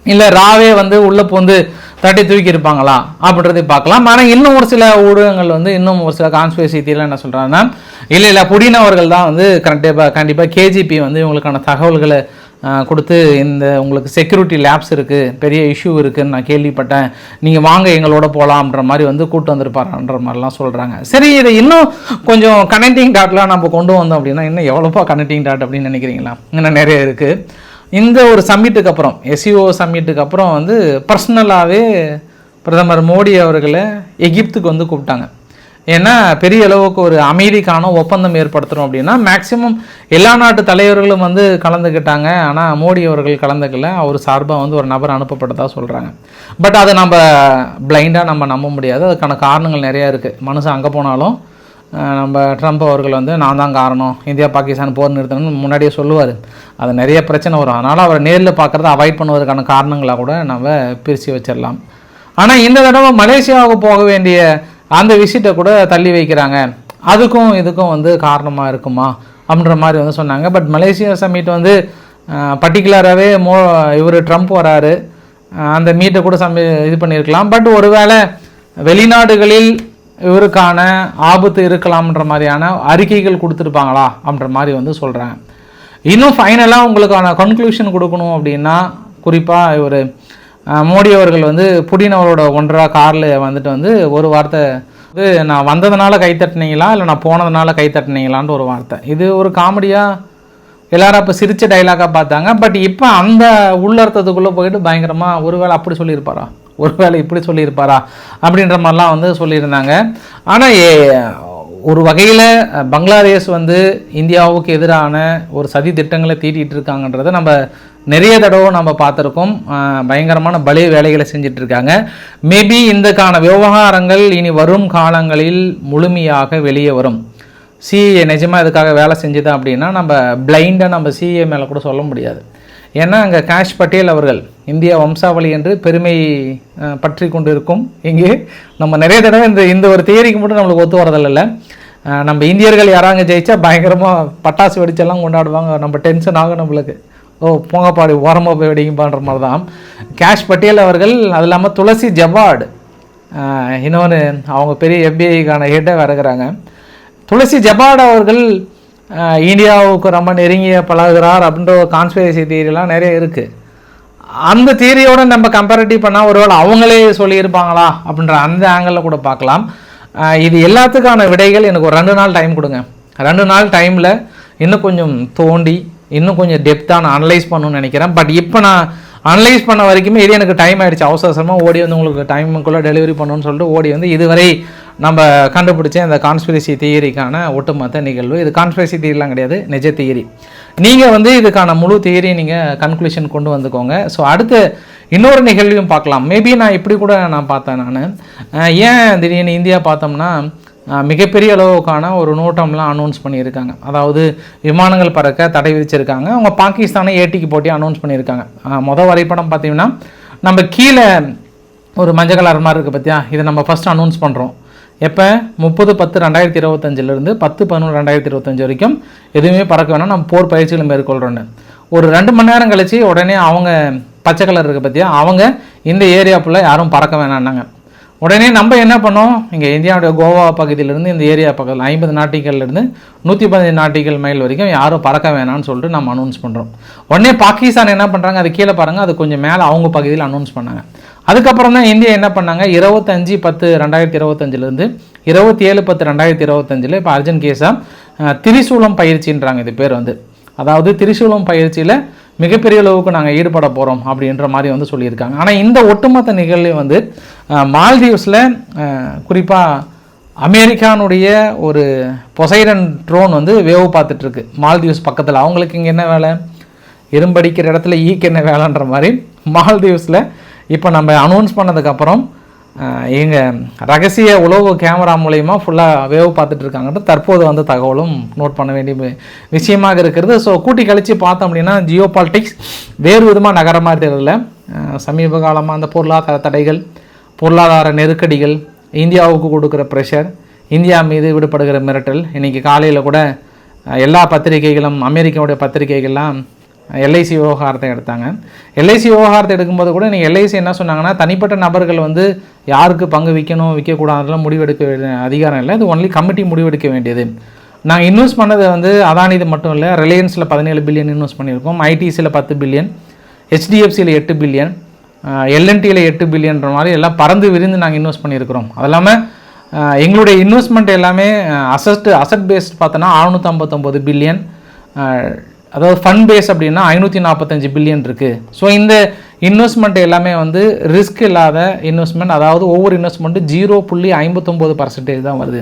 இல்லை ராவே வந்து உள்ளே பூந்து தட்டி தூக்கி இருப்பாங்களா? அப்படின்றதை பார்க்கலாம். ஆனால் இன்னும் ஒரு சில ஊடகங்கள் வந்து இன்னும் ஒரு சில கான்ஸ்பிரசி தீரில் என்ன சொல்கிறாங்கன்னா இல்லை இல்லை புடினவர்கள் தான் வந்து கண்டிப்பாக கண்டிப்பாக கேஜிபி வந்து இவங்களுக்கான தகவல்களை கொடுத்து இந்த உங்களுக்கு செக்யூரிட்டி லேப்ஸ் இருக்குது பெரிய இஷ்யூ இருக்குதுன்னு நான் கேள்விப்பட்டேன். நீங்கள் வாங்க எங்களோட போகலாம்ன்ற மாதிரி வந்து கூட்டு வந்திருப்பாருன்ற மாதிரிலாம் சொல்கிறாங்க சரி இதை இன்னும் கொஞ்சம் கனெக்டிங் டாட்லாம் நம்ம கொண்டு வந்தோம் அப்படின்னா இன்னும் எவ்வளோப்பா கனெக்டிங் டாட் அப்படின்னு நினைக்கிறீங்களா? இன்னும் நிறைய இருக்குது இந்த ஒரு சம்மிட்டுக்கு அப்புறம் எஸ்இஓ சம்மிட்டுக்கு அப்புறம் வந்து பர்சனலாகவே பிரதமர் மோடி அவர்களை எகிப்துக்கு வந்து கூப்பிட்டாங்க. ஏன்னா பெரிய அளவுக்கு ஒரு அமைதிக்கான ஒப்பந்தம் ஏற்படுத்துகிறோம் அப்படின்னா மேக்சிமம் எல்லா நாட்டு தலைவர்களும் வந்து கலந்துக்கிட்டாங்க. ஆனால் மோடி அவர்கள் கலந்துக்கல. அவர் சார்பாக வந்து ஒரு நபர் அனுப்பப்பட்டதா சொல்கிறாங்க பட் அதை நம்ம பிளைண்டாக நம்ம நம்ப முடியாது. அதுக்கான காரணங்கள் நிறையா இருக்குது மனுஷன் அங்கே போனாலும் நம்ம ட்ரம்ப் அவர்கள் வந்து நான் தான் காரணம் இந்தியா பாகிஸ்தான் போர் நிறுத்தணும்னு முன்னாடியே சொல்லுவார். அது நிறைய பிரச்சனை வரும். அதனால் அவரை நேரில் பார்க்குறத அவாய்ட் பண்ணுவதற்கான காரணங்களாக கூட நம்ம பிரித்து வச்சிடலாம். ஆனால் இந்த தடவை மலேசியாவுக்கு போக வேண்டிய அந்த விசிட்டை கூட தள்ளி வைக்கிறாங்க. அதுக்கும் இதுக்கும் வந்து காரணமாக இருக்குமா? அப்படின்ற மாதிரி வந்து சொன்னாங்க. பட் மலேசியா சம்மிட் வந்து பர்டிகுலராகவே மோ இவர் ட்ரம்ப் வராரு. அந்த மீட்டை கூட சம்மி இது பண்ணியிருக்கலாம். பட் ஒருவேளை வெளிநாடுகளில் இவருக்கான ஆபத்து இருக்கலாம்ன்ற மாதிரியான அறிக்கைகள் கொடுத்துருப்பாங்களா அப்படின்ற மாதிரி வந்து சொல்கிறாங்க இன்னும் ஃபைனலாக உங்களுக்கான கன்க்ளூஷன் கொடுக்கணும் அப்படின்னா குறிப்பாக இவர் மோடி அவர்கள் வந்து புடின் அவரோட ஒன்றா காரில் வந்துட்டு வந்து ஒரு வார்த்தை இது நான் வந்ததுனால கை தட்டினீங்களா இல்லை நான் போனதுனால கை தட்டினீங்களான்ற ஒரு வார்த்தை. இது ஒரு காமெடியாக எல்லாரும் அப்போ சிரிச்ச டைலாக்காக பார்த்தாங்க. பட் இப்போ அந்த உள்ளர்த்தத்துக்குள்ளே போயிட்டு பயங்கரமாக ஒருவேளை அப்படி சொல்லியிருப்பாரா? ஒருவேளை இப்படி சொல்லியிருப்பாரா அப்படின்ற மாதிரிலாம் வந்து சொல்லியிருந்தாங்க. ஆனால் ஒரு வகையில் பங்களாதேஷ் வந்து இந்தியாவுக்கு எதிரான ஒரு சதி திட்டங்களை தீட்டிகிட்டு இருக்காங்கன்றதை நம்ம நிறைய தடவை நம்ம பார்த்துருக்கோம். பயங்கரமான பலே வேலைகளை செஞ்சிட்ருக்காங்க மேபி இந்தக்கான விவகாரங்கள் இனி வரும் காலங்களில் முழுமையாக வெளியே வரும். சிஏ நிஜமாக இதுக்காக வேலை செஞ்சுதான் அப்படின்னா நம்ம பிளைண்டாக நம்ம சிஏ மேலே கூட சொல்ல முடியாது. ஏன்னா அங்கே காஷ் பட்டேல் அவர்கள் இந்தியா வம்சாவளி என்று பெருமை பற்றி கொண்டு இருக்கும் இங்கே நம்ம நிறைய தடவை இந்த இந்த ஒரு தியரிக்கு மட்டும் நம்மளுக்கு ஒத்து வரதில்ல நம்ம இந்தியர்கள் யாராங்க ஜெயிச்சா பயங்கரமாக பட்டாசு வெடிச்செல்லாம் கொண்டாடுவாங்க. நம்ம டென்ஷன் ஆகும் நம்மளுக்கு. ஓ போங்கப்பாடி ஓரமாக போய் வெடிங்கப்பான்ற மாதிரி தான் கேஷ் பட்டேல் அவர்கள் அது இல்லாமல் துளசி ஜவாட் இன்னொன்று அவங்க பெரிய எஃபிஐக்கான ஹெட்டாக இருக்கிறாங்க. துளசி ஜபாட் அவர்கள் இந்தியாவுக்கு ரொம்ப நெருங்கிய பழகுகிறார் அப்படின்ற ஒரு கான்ஸ்பிரசி தியரிலாம் நிறைய இருக்குது அந்த தியரியோட நம்ம கம்பேரிட்டிவ் பண்ணால் ஒருவேளை அவங்களே சொல்லியிருப்பாங்களா அப்படின்ற அந்த ஆங்கிளில் கூட பார்க்கலாம். இது எல்லாத்துக்கான விடைகள் எனக்கு ஒரு ரெண்டு நாள் டைம் கொடுங்க. ரெண்டு நாள் டைமில் இன்னும் கொஞ்சம் தோண்டி இன்னும் கொஞ்சம் டெப்த்தாக நான் அனலைஸ் பண்ணணும்னு நினைக்கிறேன். பட் இப்போ நான் அனலைஸ் பண்ண வரைக்குமே இது எனக்கு டைம் ஆகிடுச்சு அவசரமாக ஓடி வந்து உங்களுக்கு டைமுக்குள்ளே டெலிவரி பண்ணணும்னு சொல்லிட்டு ஓடி வந்து இதுவரை நம்ம கண்டுபிடிச்ச இந்த கான்ஸ்பிரசி தியரிக்கான ஒட்டுமொத்த நிகழ்வு. இது கான்ஸ்பிரசி தியரிலாம் கிடையாது நிஜ தியரி நீங்கள் வந்து இதுக்கான முழு தியரி நீங்கள் கன்க்ளூஷன் கொண்டு வந்துக்கோங்க. ஸோ அடுத்து இன்னொரு நிகழ்வையும் பார்க்கலாம். மேபி நான் இப்படி கூட நான் பார்த்தேன் நான். ஏன் திடீர்னு இந்தியா பார்த்தோம்னா மிகப்பெரிய அளவுக்கான ஒரு நோட்டம்லாம் அனௌன்ஸ் பண்ணியிருக்காங்க. அதாவது விமானங்கள் பறக்க தடை விதிச்சிருக்காங்க. அவங்க பாகிஸ்தானை ஏடிக்கு போட்டி அனௌன்ஸ் பண்ணியிருக்காங்க. மொதல் வரைபடம் பார்த்தீங்கன்னா நம்ம கீழே ஒரு மஞ்சள் கலர் மாதிரி இருக்குது பார்த்தியா இதை நம்ம ஃபஸ்ட் அனௌன்ஸ் பண்ணுறோம் எப்போ? முப்பது பத்து ரெண்டாயிரத்தி இருபத்தஞ்சிலேருந்து பத்து பதினொன்று ரெண்டாயிரத்தி இருபத்தஞ்சி வரைக்கும் எதுவுமே பறக்க வேணாம். நம்ம போர் பயிற்சிகளை மேற்கொள்கிறோன்னு ஒரு ரெண்டு மணி நேரம் கழித்து உடனே அவங்க பச்சை கலர் இருக்க பற்றியா அவங்க இந்த ஏரியாக்குள்ளே யாரும் பறக்க வேணான்னாங்க உடனே நம்ம என்ன பண்ணோம்? இங்கே இந்தியாவுடைய கோவா பகுதியிலேருந்து இந்த ஏரியா பக்கத்தில் ஐம்பது நாட்டிகள்லேருந்து நூற்றி பதினஞ்சு நாட்டிகள் மைல் வரைக்கும் யாரும் பறக்க வேணாம்னு சொல்லிட்டு நம்ம அனௌன்ஸ் பண்ணுறோம் உடனே பாகிஸ்தான் என்ன பண்ணுறாங்க அது கீழே பாருங்கள் அது கொஞ்சம் மேலே அவங்க பகுதியில் அனௌன்ஸ் பண்ணாங்க. அதுக்கப்புறம் தான் இந்தியா என்ன பண்ணாங்க? இருபத்தஞ்சி பத்து ரெண்டாயிரத்தி இருபத்தஞ்சிலேருந்து இருபத்தி ஏழு பத்து ரெண்டாயிரத்தி இருபத்தஞ்சில் இப்போ அர்ஜுன் கேஸா திரிசூலம் பயிற்சின்றாங்க இது பேர் வந்து. அதாவது திரிசூலம் பயிற்சியில் மிகப்பெரிய அளவுக்கு நாங்கள் ஈடுபட போகிறோம் அப்படின்ற மாதிரி வந்து சொல்லியிருக்காங்க. ஆனால் இந்த ஒட்டுமொத்த நிகழ்வு வந்து மால்தீவ்ஸில் குறிப்பாக அமெரிக்கானுடைய ஒரு பொசைடன் ட்ரோன் வந்து வேவு பார்த்துட்ருக்கு. மால்தீவ்ஸ் பக்கத்தில். அவங்களுக்கு இங்கே என்ன வேலை? இரும்படிக்கிற இடத்துல ஈக்கு என்ன வேலைன்ற மாதிரி மால்தீவ்ஸில் இப்போ நம்ம அனௌன்ஸ் பண்ணதுக்கப்புறம் எங்கள் ரகசிய உளவு கேமரா மூலயமா ஃபுல்லாக வேவ் பார்த்துட்டு தற்போது வந்து தகவலும் நோட் பண்ண வேண்டிய விஷயமாக இருக்கிறது. ஸோ கூட்டி கழித்து பார்த்தோம் அப்படின்னா ஜியோ பாலிட்டிக்ஸ் வேறு விதமாக நகர மாதிரி தெரியல. சமீப காலமாக அந்த பொருளாதார தடைகள் பொருளாதார நெருக்கடிகள் இந்தியாவுக்கு கொடுக்குற ப்ரெஷர் இந்தியா மீது விடுபடுகிற மிரட்டல் இன்றைக்கி காலையில் கூட எல்லா பத்திரிகைகளும் அமெரிக்காவுடைய பத்திரிகைகள்லாம் எல்ஐசி விவகாரத்தை எடுத்தாங்க. எல்ஐசி விவகாரத்தை எடுக்கும்போது கூட நீங்கள் எல்ஐசி என்ன சொன்னாங்கன்னா தனிப்பட்ட நபர்கள் வந்து யாருக்கு பங்கு விற்கணும் விற்கக்கூடாதுலாம் முடிவெடுக்க வேண்டிய அதிகாரம் இல்லை. இது ஒன்லி கமிட்டி முடிவெடுக்க வேண்டியது. நாங்கள் இன்வெஸ்ட் பண்ணது வந்து அதானிது மட்டும் இல்லை. ரிலையன்ஸில் பதினேழு பில்லியன் இன்வெஸ்ட் பண்ணியிருக்கோம். ஐடிசியில் பத்து பில்லியன் ஹெச்டிஎஃப்சியில் எட்டு பில்லியன் எல்என்டியில் எட்டு பில்லியன்ற மாதிரி எல்லாம் பறந்து விரிந்து நாங்கள் இன்வெஸ்ட் பண்ணியிருக்கிறோம். அது இல்லாமல் எங்களுடைய இன்வெஸ்ட்மெண்ட் எல்லாமே அசட் அசட் பேஸ்ட் பார்த்தோன்னா அறுநூற்றம்பத்தொம்பது பில்லியன் அதாவது ஃபண்ட் பேஸ் அப்படின்னா ஐநூற்றி நாற்பத்தஞ்சு பில்லியன் இருக்குது ஸோ இந்த இன்வெஸ்ட்மெண்ட் எல்லாமே வந்து ரிஸ்க் இல்லாத இன்வெஸ்ட்மெண்ட் அதாவது ஒவ்வொரு இன்வெஸ்ட்மெண்ட்டு ஜீரோ புள்ளி ஐம்பத்தொம்போது பர்சன்டேஜ் தான் வருது.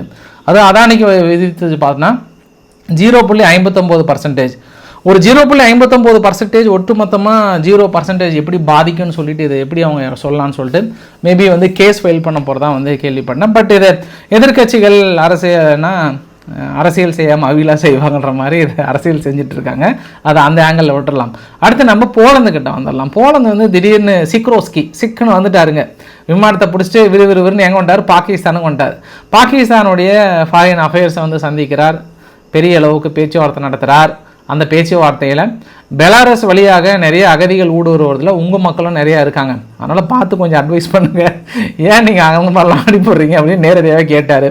அது அதானிக்கு விதித்தது பார்த்தோன்னா ஜீரோ புள்ளி ஐம்பத்தொம்போது பர்சன்டேஜ் ஒரு ஜீரோ புள்ளி ஐம்பத்தொம்போது பர்சன்டேஜ் ஒட்டுமொத்தமாக ஜீரோ பர்சன்டேஜ் எப்படி பாதிக்கும்னு சொல்லிட்டு இதை எப்படி அவங்க சொல்லலாம்னு சொல்லிட்டு மேபி வந்து கேஸ் ஃபைல் பண்ண போகிறதா வந்து கேள்விப்பட்டேன். பட் இதை எதிர்க்கட்சிகள் அரசியல்னா அரசியல் செய்யாமல் அவிலா செய்வாங்கன்ற மாதிரி இது அரசியல் செஞ்சுட்டு இருக்காங்க அதை அந்த ஆங்கிளில் விட்டுறலாம். அடுத்து நம்ம போலந்து கிட்ட வந்துடலாம். போலந்து வந்து திடீர்னு சிக்ரோஸ்கி சிக்குன்னு வந்துட்டாருங்க. விமானத்தை பிடிச்சிட்டு விறுவிறுவிறுன்னு எங்கே கொண்டார் பாகிஸ்தானுக்கு கொண்டார் பாகிஸ்தானுடைய ஃபாரின் அஃபேர்ஸை வந்து சந்திக்கிறார். பெரிய அளவுக்கு பேச்சுவார்த்தை நடத்துகிறார் அந்த பேச்சுவார்த்தையில் பெலாரஸ் வழியாக நிறைய அகதிகள் ஊடுருவதில் உங்கள் மக்களும் நிறையா இருக்காங்க. அதனால் பார்த்து கொஞ்சம் அட்வைஸ் பண்ணுங்கள் ஏன் நீங்கள் அவங்க மாதிரிலாம் அடி போடுறீங்க அப்படின்னு நேரடியாக கேட்டார்.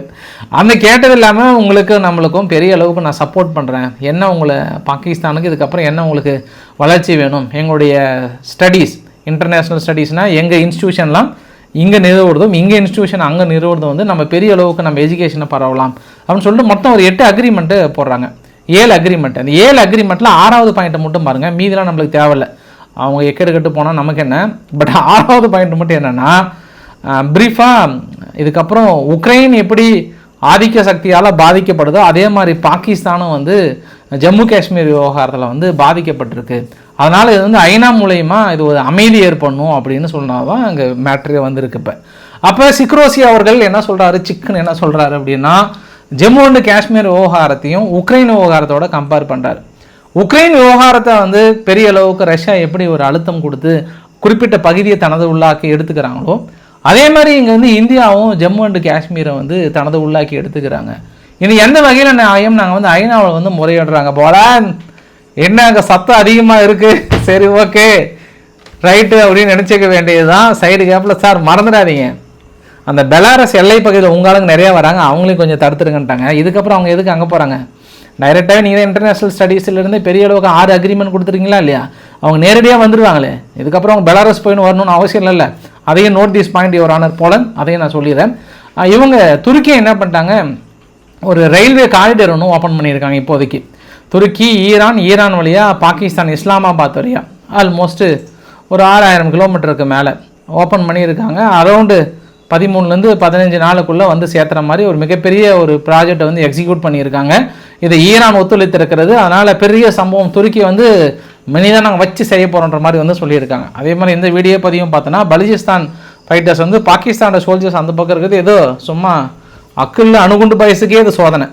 அந்த கேட்டது இல்லாமல் உங்களுக்கு நம்மளுக்கும் பெரிய அளவுக்கு நான் சப்போர்ட் பண்ணுறேன் என்ன உங்களை பாகிஸ்தானுக்கு இதுக்கப்புறம் என்ன உங்களுக்கு வளர்ச்சி வேணும்? எங்களுடைய ஸ்டடீஸ் இன்டர்நேஷ்னல் ஸ்டடீஸ்னால் எங்கள் இன்ஸ்டியூஷன்லாம் இங்கே நிறுவுறதும் இங்கே இன்ஸ்டியூஷன் அங்கே நிறுவுறதும் வந்து நம்ம பெரிய அளவுக்கு நம்ம எஜுகேஷனை பரவலாம். அப்படின்னு சொல்லிட்டு மொத்தம் ஒரு எட்டு அக்ரிமெண்ட்டு போடுறாங்க. ஏழு அக்ரிமெண்ட் அந்த ஏழு அக்ரிமெண்ட்டில் ஆறாவது பாயிண்ட்டை மட்டும் பாருங்கள் மீதிலாம் நம்மளுக்கு தேவையில்ல. அவங்க எக்கெடு கட்டு போனால் நமக்கு என்ன? பட் ஆறாவது பாயிண்ட் மட்டும் என்னென்னா ப்ரீஃபாக இதுக்கப்புறம் உக்ரைன் எப்படி ஆதிக்க சக்தியால் பாதிக்கப்படுதோ அதே மாதிரி பாகிஸ்தானும் வந்து ஜம்மு காஷ்மீர் விவகாரத்தில் வந்து பாதிக்கப்பட்டிருக்கு. அதனால் இது வந்து ஐநா மூலயமா இது ஒரு அமைதி ஏற்படணும் அப்படின்னு சொன்னால் தான் அங்கே மேட்ரே வந்திருக்கு இப்போ. அப்போ சிக்ரோசி அவர்கள் என்ன சொல்கிறாரு சிக்கன் என்ன சொல்கிறாரு அப்படின்னா ஜம்மு அண்ட் காஷ்மீர் விவகாரத்தையும் உக்ரைன் விவகாரத்தோட கம்பேர் பண்ணுறாரு உக்ரைன் விவகாரத்தை வந்து பெரிய அளவுக்கு ரஷ்யா எப்படி ஒரு அழுத்தம் கொடுத்து குறிப்பிட்ட பகுதியை தனது உள்ளாக்கி எடுத்துக்கிறாங்களோ அதே மாதிரி இங்கே வந்து இந்தியாவும் ஜம்மு அண்ட் காஷ்மீரை வந்து தனது உள்ளாக்கி எடுத்துக்கிறாங்க. இனி எந்த வகையில் நியாயம்? நாங்கள் வந்து ஐநாவில் வந்து முறையிடுறாங்க. போல என்ன அங்கே சத்தம் அதிகமாக இருக்குது சரி ஓகே ரைட்டு அப்படின்னு நினச்சிக்க வேண்டியது தான் சைடு கேப்பில் சார் மறந்துடாதீங்க. அந்த பெலாரஸ் எல்லை பகுதியில் உங்க ஆளுங்க நிறையா வராங்க அவங்களையும் கொஞ்சம் தடுத்துருங்கன்ட்டாங்க. இதுக்கப்புறம் அவங்க எதுக்கு அங்கே போகிறாங்க டைரெக்டாக நீங்கள் இன்டர்நேஷ்னல் ஸ்டடீஸ்லேருந்து பெரிய அளவுக்கு ஆறு அக்ரிமெண்ட் கொடுத்துருக்கீங்களா இல்லையா? அவங்க நேரடியாக வந்துடுவாங்களே இதுக்கப்புறம் அவங்க பெலாரஸ் போயின்னு வரணும்னு அவசியம் இல்லை அதையும் note this point your honour pollen அதையும் நான் சொல்லிடுறேன். இவங்க துருக்கியை என்ன பண்ணிட்டாங்க? ஒரு ரயில்வே காரிடர் ஒன்று ஓப்பன் பண்ணியிருக்காங்க இப்போதைக்கு. துருக்கி ஈரான் ஈரான் வழியாக பாகிஸ்தான் இஸ்லாமாபாத் வழியாக ஆல்மோஸ்ட்டு ஒரு ஆறாயிரம் கிலோமீட்டருக்கு மேலே ஓப்பன் பண்ணியிருக்காங்க. அரௌண்டு பதிமூணுலேருந்து பதினஞ்சு நாளுக்குள்ளே வந்து சேர்த்துற மாதிரி ஒரு மிகப்பெரிய ஒரு ப்ராஜெக்டை வந்து எக்ஸிக்யூட் பண்ணியிருக்காங்க. இதை ஈரான் ஒத்துழைத்திருக்கிறது. அதனால் பெரிய சம்பவம் துருக்கி வந்து மெனிதான் நாங்கள் வச்சு செய்ய போகிறோன்ற மாதிரி வந்து சொல்லியிருக்காங்க. அதே மாதிரி இந்த வீடியோ பதிவும் பார்த்தோன்னா பலிஜிஸ்தான் ஃபைட்டர்ஸ் வந்து பாகிஸ்தானோட சோல்ஜர்ஸ் அந்த பக்கம் இருக்குது ஏதோ சும்மா அக்கில் அணுகுண்டு பாய்ஸுக்கே இது சோதனை.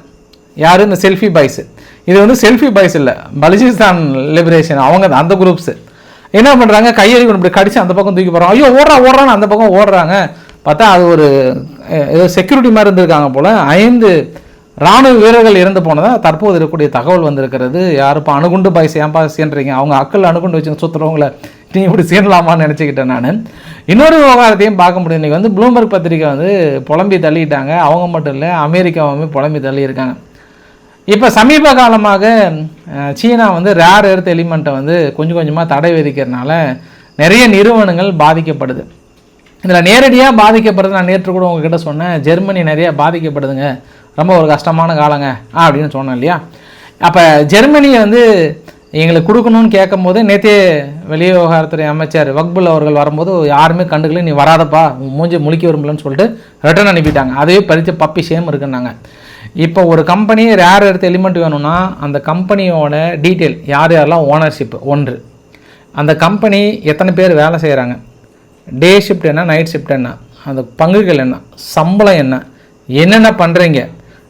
யார்? இந்த செல்ஃபி பாய்ஸு இது வந்து செல்ஃபி பாய்ஸ் இல்லை. பலுச்சிஸ்தான் லிபரேஷன் அவங்க தான், அந்த குரூப்ஸு என்ன பண்ணுறாங்க கையெறி இப்படி கடிச்சு அந்த பக்கம் தூக்கி போகிறாங்க ஐயோ ஓடுறா ஓடுறான்னு அந்த பக்கம் ஓடுறாங்க. பார்த்தா அது ஒரு ஏதோ செக்யூரிட்டி மாதிரி இருந்திருக்காங்க போல். ஐந்து ராணுவ வீரர்கள் இறந்து போனதாக தற்போது இருக்கக்கூடிய தகவல் வந்திருக்கிறது. யார் இப்போ அணுகுண்டு பாய் ஏன்பா சேர்ன்றீங்க அவங்க அக்கள் அணுகுண்டு வச்சு சுற்றுறவங்கள நீ இப்படி சீனலாமான்னு நினச்சிக்கிட்டேன் நான். இன்னொரு விவகாரத்தையும் பார்க்க முடியும். இன்றைக்கி வந்து ப்ளூம்பர்க் பத்திரிக்கை வந்து புலம்பி தள்ளிட்டாங்க. அவங்க மட்டும் இல்லை அமெரிக்காவுமே புலம்பி தள்ளியிருக்காங்க. இப்போ சமீப காலமாக சீனா வந்து ரேர் எர்த் எலிமெண்ட்டை வந்து கொஞ்சம் கொஞ்சமாக தடை விதிக்கிறதுனால நிறைய நிறுவனங்கள் பாதிக்கப்படுது. இதில் நேரடியாக பாதிக்கப்படுது நான் நேற்று கூட உங்ககிட்ட சொன்னேன். ஜெர்மனி நிறைய பாதிக்கப்படுதுங்க. ரொம்ப ஒரு கஷ்டமான காலங்க அப்படின்னு சொன்னேன் இல்லையா? அப்போ ஜெர்மனியை வந்து எங்களுக்கு கொடுக்கணும்னு கேட்கும்போது நேற்றே வெளி விவகாரத்துறை அமைச்சர் வக்புல் அவர்கள் வரும்போது யாருமே கண்டுக்கல நீ வராதப்பா மூஞ்சி முழிக்க விரும்பலன்னு சொல்லிட்டு ரிட்டர்ன் அனுப்பிட்டாங்க. அதே பறித்து பப்பி சேம் இருக்குன்னாங்க. இப்போ ஒரு கம்பெனி ரேர் எடுத்து எலிமெண்ட் வேணும்னா அந்த கம்பெனியோட டீட்டெயில் யார் யாரெல்லாம் ஓனர்ஷிப் ஒன்று. அந்த கம்பெனி எத்தனை பேர் வேலை செய்கிறாங்க டே ஷிஃப்ட் என்ன நைட் ஷிஃப்ட் என்ன அந்த பங்குகள் என்ன சம்பளம் என்ன என்னென்ன பண்ணுறீங்க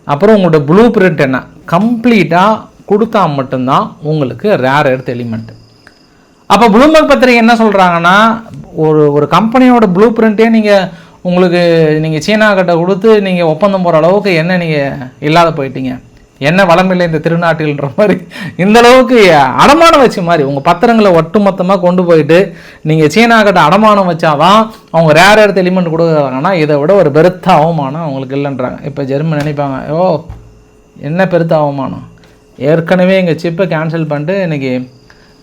அப்புறம் உங்களோட ப்ளூ பிரிண்ட் என்ன கம்ப்ளீட்டாக கொடுத்தா மட்டும்தான் உங்களுக்கு ரேர் எடுத்து எலிமெண்ட் அப்போ ப்ளூம்பர்க் பத்திரிகை என்ன சொல்கிறாங்கன்னா ஒரு ஒரு கம்பெனியோட ப்ளூ பிரிண்ட்டே நீங்கள் உங்களுக்கு நீங்கள் சீனா கிட்ட கொடுத்து நீங்கள் ஒப்பந்தம் போகிற அளவுக்கு என்ன நீங்கள் இல்லாத போயிட்டீங்க. என்ன வளமில்லை இந்த திருநாட்டில்ன்ற மாதிரி. இந்த அளவுக்கு அடமானம் வச்ச மாதிரி உங்கள் பத்திரங்களை ஒட்டுமொத்தமாக கொண்டு போயிட்டு நீங்கள் சீனா கிட்ட அடமானம் வச்சாதான் அவங்க ரேர் எடுத்து எலிமெண்ட் கொடுக்குறாங்கன்னா இதை விட ஒரு பெருத்த அவமானம் அவங்களுக்கு இல்லைன்றாங்க. இப்போ ஜெர்மன் நினைப்பாங்க ஓ என்ன பெருத்த அவமானம்? ஏற்கனவே எங்கள் சிப்பை கேன்சல் பண்ணிட்டு இன்னைக்கு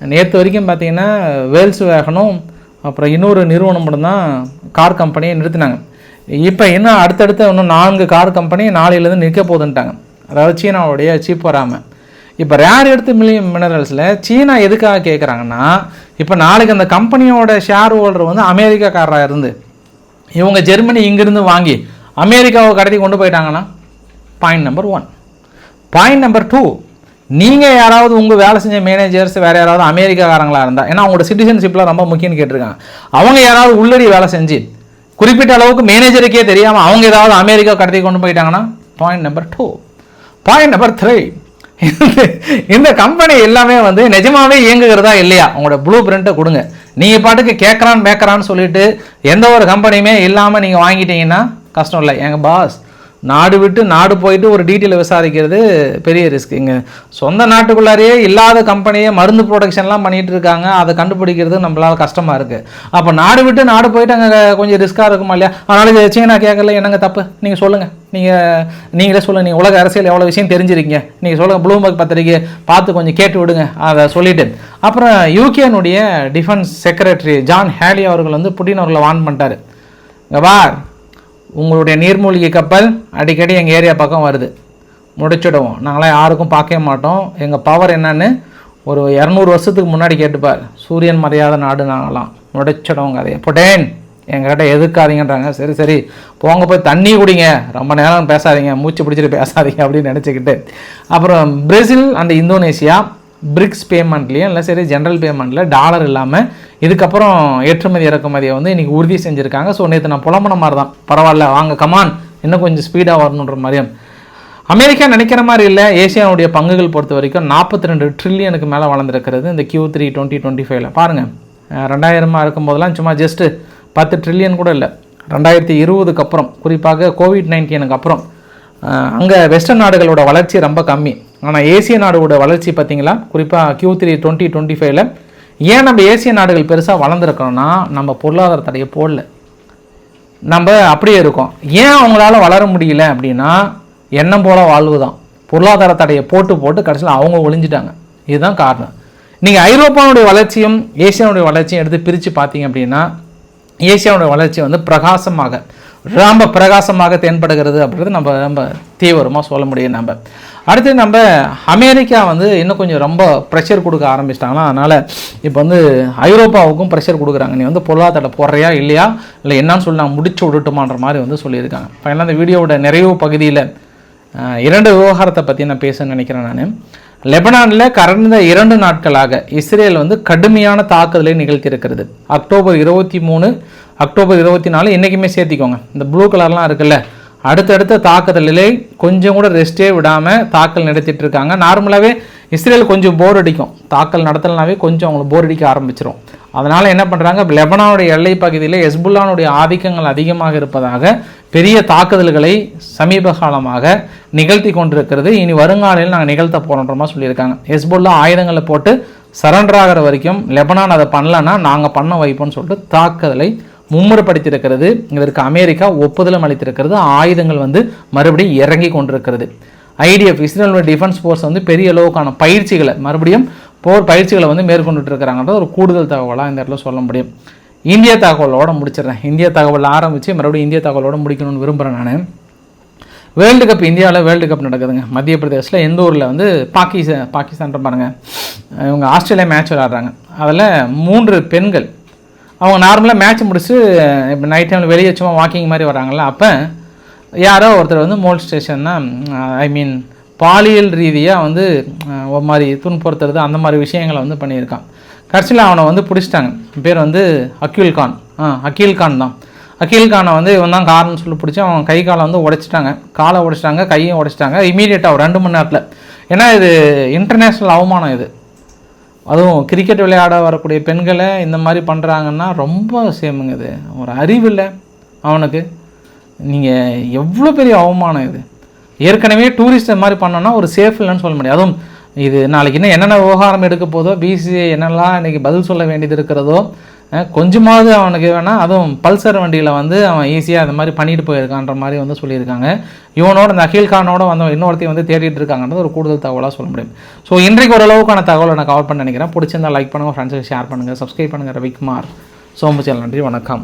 நேற்று வரைக்கும் பார்த்தீங்கன்னா வேல்ஸ் வேகனும் அப்புறம் இன்னொரு நிறுவனம் மட்டும்தான் கார் கம்பெனியை நிறுத்தினாங்க. இப்போ இன்னும் அடுத்தடுத்த இன்னும் நான்கு கார் கம்பெனி நாளையிலேருந்து நிற்க போகுதுன்ட்டாங்க. அதாவது சீனாவுடைய சீப் வராமல் இப்போ ரேர் எடுத்து மில்லியம் மினரல்ஸில் சீனா எதுக்காக கேட்குறாங்கன்னா இப்போ நாளைக்கு அந்த கம்பெனியோட ஷேர் ஹோல்டர் வந்து அமெரிக்காக்காரராக இருந்து இவங்க ஜெர்மனி இங்கிருந்து வாங்கி அமெரிக்காவை கடத்தி கொண்டு போயிட்டாங்கன்னா point number one point number two நீங்கள் யாராவது உங்கள் வேலை செஞ்ச மேனேஜர்ஸ் வேறு யாராவது அமெரிக்காக்காரங்களாக இருந்தால் ஏன்னா அவங்களோட சிட்டிசன்ஷிப்லாம் ரொம்ப முக்கியம்னு கேட்டிருக்காங்க. அவங்க யாராவது உள்ளடி வேலை செஞ்சு குறிப்பிட்ட அளவுக்கு மேனேஜருக்கே தெரியாமல் அவங்க ஏதாவது அமெரிக்கா கடத்தி கொண்டு போயிட்டாங்கன்னா point number two point number three இந்த கம்பெனி எல்லாமே வந்து நிஜமாவே இயங்குகிறதா இல்லையா? உங்களோட ப்ளூ பிரிண்ட்டை கொடுங்க. நீங்கள் பாட்டுக்கு கேட்குறான் மேக்கறான்னு சொல்லிட்டு எந்த ஒரு கம்பெனியுமே இல்லாமல் நீங்கள் வாங்கிட்டீங்கன்னா கஷ்டம் இல்லை. எங்கள் பாஸ் நாடு விட்டு நாடு போயிட்டு ஒரு டீட்டெயில் விசாரிக்கிறது பெரிய ரிஸ்க் இங்கே சொந்த நாட்டுக்குள்ளாரையே இல்லாத கம்பெனியே மருந்து ப்ரொடக்ஷன்லாம் பண்ணிகிட்டு இருக்காங்க. அதை கண்டுபிடிக்கிறது நம்மளால கஷ்டமாக இருக்குது அப்போ நாடு விட்டு நாடு போயிட்டு அங்கே கொஞ்சம் ரிஸ்க்காக இருக்குமா இல்லையா? அதனால் இது சீனா கேட்கல என்னங்க தப்பு? நீங்கள் சொல்லுங்கள் நீங்கள் நீங்களே சொல்லுங்கள் நீங்கள் உலக அரசியல் எவ்வளோ விஷயம் தெரிஞ்சிருக்கீங்க. நீங்கள் சொல்லுங்கள் ப்ளூம்பர்க் பத்திரிக்கை பார்த்து கொஞ்சம் கேட்டு விடுங்க. அதை சொல்லிவிட்டு அப்புறம் யூகேனுடைய டிஃபென்ஸ் செக்ரட்டரி ஜான் ஹேலி அவர்கள் வந்து புட்டின் அவர்களை வான் பண்ணிட்டார். இங்க பார். உங்களுடைய நீர்மூழ்கி கப்பல் அடிக்கடி எங்கள் ஏரியா பக்கம் வருது. முடிச்சிடுவோம். நாங்களாம் யாருக்கும் பார்க்கவே மாட்டோம். எங்கள் பவர் என்னன்னு ஒரு இரநூறு வருஷத்துக்கு முன்னாடி கேட்டுப்பார். சூரியன் மறையாத நாடு நாங்களாம். முடிச்சிடுவோம் கதையை போட்டேன். எங்ககிட்ட எதுக்காதீங்கன்றாங்க சரி சரி. போங்க போய் தண்ணி குடிங்க. ரொம்ப நேரம் பேசாதீங்க. மூச்சு பிடிச்சிட்டு பேசாதீங்க அப்படின்னு நினச்சிக்கிட்டு. அப்புறம் பிரேசில் அண்ட் இந்தோனேஷியா பிரிக்ஸ் பேமெண்ட்லேயும் இல்லை சரி ஜென்ரல் பேமெண்ட்டில் டாலர் இல்லாமல் இதுக்கப்புறம் ஏற்றுமதி இறக்குமதியை வந்து இன்றைக்கி உறுதி செஞ்சுருக்காங்க. ஸோ நேற்று நான் புலம்புன மாதிரி தான் பரவாயில்ல வாங்க கமான் இன்னும் கொஞ்சம் ஸ்பீடாக வரணுன்ற மாதிரியும். அமெரிக்கா நினைக்கிற மாதிரி இல்லை. ஏசியாவுடைய பங்குகள் பொறுத்த வரைக்கும் நாற்பத்தி ரெண்டு ட்ரில்லியனுக்கு மேலே வளர்ந்துருக்கிறது இந்த கியூ த்ரீ டுவெண்ட்டி டுவெண்ட்டி ஃபைவ்ல பாருங்கள் ரெண்டாயிரமாக இருக்கும்போதெல்லாம் சும்மா ஜஸ்ட்டு பத்து ட்ரில்லியன் கூட இல்லை. ரெண்டாயிரத்தி இருபதுக்கு அப்புறம் குறிப்பாக கோவிட் நைன்டீனுக்கு அப்புறம். அங்கே வெஸ்டர்ன் நாடுகளோட வளர்ச்சி ரொம்ப கம்மி. ஆனால் ஏசிய நாடோட வளர்ச்சி பார்த்தீங்களா? குறிப்பாக கியூ த்ரீ டுவெண்ட்டி டுவெண்ட்டி ஃபைவ்ல ஏன் நம்ம ஏசிய நாடுகள் பெருசாக வளர்ந்துருக்கோம்னா நம்ம பொருளாதார தடையை போடல. நம்ம அப்படியே இருக்கோம். ஏன் அவங்களால வளர முடியல அப்படின்னா எண்ணம் போல் வாழ்வு தான் பொருளாதார தடையை போட்டு போட்டு கடைசியில் அவங்க ஒழிஞ்சிட்டாங்க இதுதான் காரணம். நீங்கள் ஐரோப்பாவுடைய வளர்ச்சியும் ஏசியாவுடைய வளர்ச்சியும் எடுத்து பிரித்து பார்த்தீங்க அப்படின்னா ஏசியாவுடைய வளர்ச்சி வந்து பிரகாசமாக ரொம்ப பிரகாசமாக தென்படுகிறது அப்படின்றது நம்ம ரொம்ப தீவிரமாக சொல்ல முடியும் நம்ம. அடுத்து நம்ம அமெரிக்கா வந்து இன்னும் கொஞ்சம் ரொம்ப ப்ரெஷர் கொடுக்க ஆரம்பிச்சிட்டாங்களா அதனால் இப்போ வந்து ஐரோப்பாவுக்கும் ப்ரெஷர் கொடுக்குறாங்க. நீ வந்து பொருளாதார போடுறியா இல்லையா? இல்லை என்னன்னு சொல்லி நான் முடிச்சு விடட்டுமான்ற மாதிரி வந்து சொல்லியிருக்காங்க. ஃபைனலாக அந்த வீடியோவோட நிறைவு பகுதியில் இரண்டு விவகாரத்தை பற்றி நான் பேசணும்னு நினைக்கிறேன் நான். லெபனானில் கடந்த இரண்டு நாட்களாக இஸ்ரேல் வந்து கடுமையான தாக்குதலை நிகழ்த்தியிருக்கிறது. அக்டோபர் இருபத்தி மூணு அக்டோபர் இருபத்தி நாலு என்றைக்குமே சேர்த்திக்கோங்க. இந்த ப்ளூ கலர்லாம் இருக்குல்ல அடுத்தடுத்த தாக்குதலிலே கொஞ்சம் கூட ரெஸ்ட்டே விடாமல் தாக்கல் நடத்திட்டு இருக்காங்க. நார்மலாகவே இஸ்ரேல் கொஞ்சம் போர் அடிக்கும். தாக்கல் நடத்தலனாவே கொஞ்சம் அவங்களுக்கு போர் அடிக்க ஆரம்பிச்சிடும் அதனால் என்ன பண்ணுறாங்க லெபனானுடைய எல்லை பகுதியில் எஸ்புல்லானுடைய ஆதிக்கங்கள் அதிகமாக இருப்பதாக பெரிய தாக்குதல்களை சமீப காலமாக நிகழ்த்தி கொண்டிருக்கிறது. இனி வருங்காலையில் நாங்கள் நிகழ்த்த போகிறோன்றமா சொல்லியிருக்காங்க. எஸ்புல்லா ஆயுதங்களை போட்டு சரண்டர் ஆகிற வரைக்கும் லெபனான் அதை பண்ணலன்னா நாங்கள் பண்ண வைப்போம்னு சொல்லிட்டு தாக்குதலை மும்முரப்படுத்தியிருக்கிறது. இதற்கு அமெரிக்கா ஒப்புதலும் அளித்திருக்கிறது. ஆயுதங்கள் வந்து மறுபடியும் இறங்கி கொண்டிருக்கிறது. ஐடிஎஃப் இஸ்ரேலுடைய டிஃபென்ஸ் ஃபோர்ஸ் வந்து பெரிய அளவுக்கான பயிற்சிகளை மறுபடியும் போர் பயிற்சிகளை வந்து மேற்கொண்டுட்டு இருக்கிறாங்கன்றது ஒரு கூடுதல் தகவலாக இந்த இடத்துல சொல்ல முடியும். இந்திய தகவலோட முடிச்சிடுறேன். இந்திய தகவல் ஆரம்பித்து மறுபடியும் இந்திய தகவலோட முடிக்கணும்னு விரும்புகிறேன் நான். வேர்ல்டு கப் இந்தியாவில் வேர்ல்டு கப் நடக்குதுங்க. மத்திய பிரதேசில் எந்த ஊரில் வந்து பாகிஸ்தான் பாகிஸ்தான் பாருங்கள் இவங்க ஆஸ்திரேலியா மேட்ச் விளாட்றாங்க அதில் மூன்று பெண்கள். அவங்க நார்மலாக மேட்ச் முடிச்சு இப்போ நைட் டைமில் வெளியே சும்மா வாக்கிங் மாதிரி வராங்கள்ல அப்போ யாரோ ஒருத்தர் வந்து மோல் ஸ்டேஷன்னா ஐ மீன் பாலியல் ரீதியாக வந்து ஒரு மாதிரி துன்புறுத்துறது அந்த மாதிரி விஷயங்களை வந்து பண்ணியிருக்கான். கடைசியில் அவனை வந்து பிடிச்சிட்டாங்க. பேர் வந்து அக்யூல் கான். ஆ அக்கீல் கான் தான். அக்கீல் கானை வந்து இவன் தான் காரணம்னு சொல்லி பிடிச்சி அவன் கை காலை வந்து உடைச்சிட்டாங்க. காலை உடைச்சிட்டாங்க கையும் உடைச்சிட்டாங்க. இமீடியட்டாக ஒரு ரெண்டு மணி நேரத்தில். ஏன்னா இது இன்டர்நேஷ்னல் அவமானம் இது. அதுவும் கிரிக்கெட் விளையாட வரக்கூடிய பெண்களை இந்த மாதிரி பண்ணுறாங்கன்னா ரொம்ப சேமுங்க இது. ஒரு அறிவு இல்லை அவனுக்கு. நீங்கள் எவ்வளோ பெரிய அவமானம் இது. ஏற்கனவே டூரிஸ்ட் மாதிரி பண்ணோன்னா ஒரு சேஃப் இல்லைன்னு சொல்ல முடியாது. அதுவும் இது நாளைக்கு இன்னும் என்னென்ன விவகாரம் எடுக்க போதோ பிசிஐ என்னெல்லாம் இன்றைக்கி பதில் சொல்ல வேண்டியது இருக்கிறதோ கொஞ்சமாவது அவனுக்கு வேணால் அதுவும் பல்சர் வண்டியில் வந்து அவன் ஈஸியாக அந்த மாதிரி பண்ணிட்டு போயிருக்கான்ற மாதிரி வந்து சொல்லியிருக்காங்க. இவனோட இந்த அகில் கானோட வந்து இன்னொருத்தையும் வந்து தேடிட்டு இருக்காங்கன்றது ஒரு கூடுதல் தகவலாக சொல்ல முடியும். ஸோ இன்றைக்கு ஓரளவுக்கான தகவலை நான் கவர் பண்ண நினைக்கிறேன். பிடிச்சிருந்தா லைக் பண்ணுங்கள் ஃப்ரெண்ட்ஸுக்கு ஷேர் பண்ணுங்கள் சப்ஸ்கிரைப் பண்ணுங்கள் ரவிக்குமார் சோம்பு சேனல் நன்றி வணக்கம்.